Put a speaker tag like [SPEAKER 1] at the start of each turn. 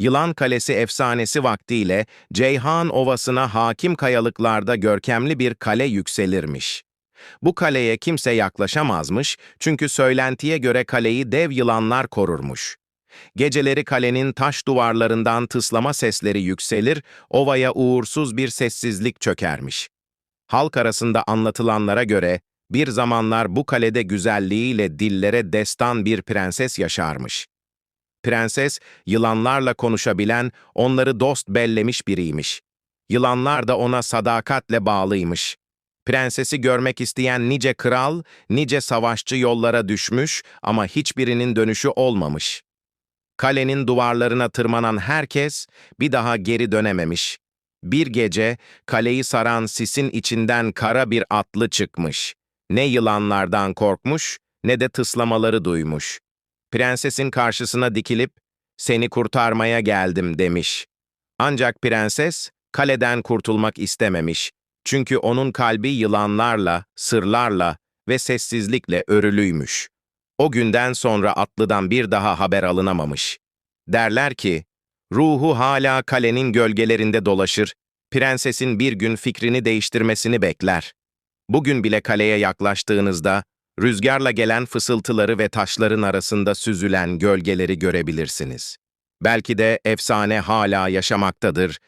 [SPEAKER 1] Yılan Kalesi efsanesi vaktiyle Ceyhan Ovası'na hakim kayalıklarda görkemli bir kale yükselirmiş. Bu kaleye kimse yaklaşamazmış çünkü söylentiye göre kaleyi dev yılanlar korurmuş. Geceleri kalenin taş duvarlarından tıslama sesleri yükselir, ovaya uğursuz bir sessizlik çökermiş. Halk arasında anlatılanlara göre bir zamanlar bu kalede güzelliğiyle dillere destan bir prenses yaşarmış. Prenses, yılanlarla konuşabilen, onları dost bellemiş biriymiş. Yılanlar da ona sadakatle bağlıymış. Prensesi görmek isteyen nice kral, nice savaşçı yollara düşmüş ama hiçbirinin dönüşü olmamış. Kalenin duvarlarına tırmanan herkes bir daha geri dönememiş. Bir gece kaleyi saran sisin içinden kara bir atlı çıkmış. Ne yılanlardan korkmuş ne de tıslamaları duymuş. Prensesin karşısına dikilip "Seni kurtarmaya geldim." demiş. Ancak prenses kaleden kurtulmak istememiş. Çünkü onun kalbi yılanlarla, sırlarla ve sessizlikle örülüymüş. O günden sonra atlıdan bir daha haber alınamamış. Derler ki, ruhu hala kalenin gölgelerinde dolaşır, prensesin bir gün fikrini değiştirmesini bekler. Bugün bile kaleye yaklaştığınızda, rüzgarla gelen fısıltıları ve taşların arasında süzülen gölgeleri görebilirsiniz. Belki de efsane hala yaşamaktadır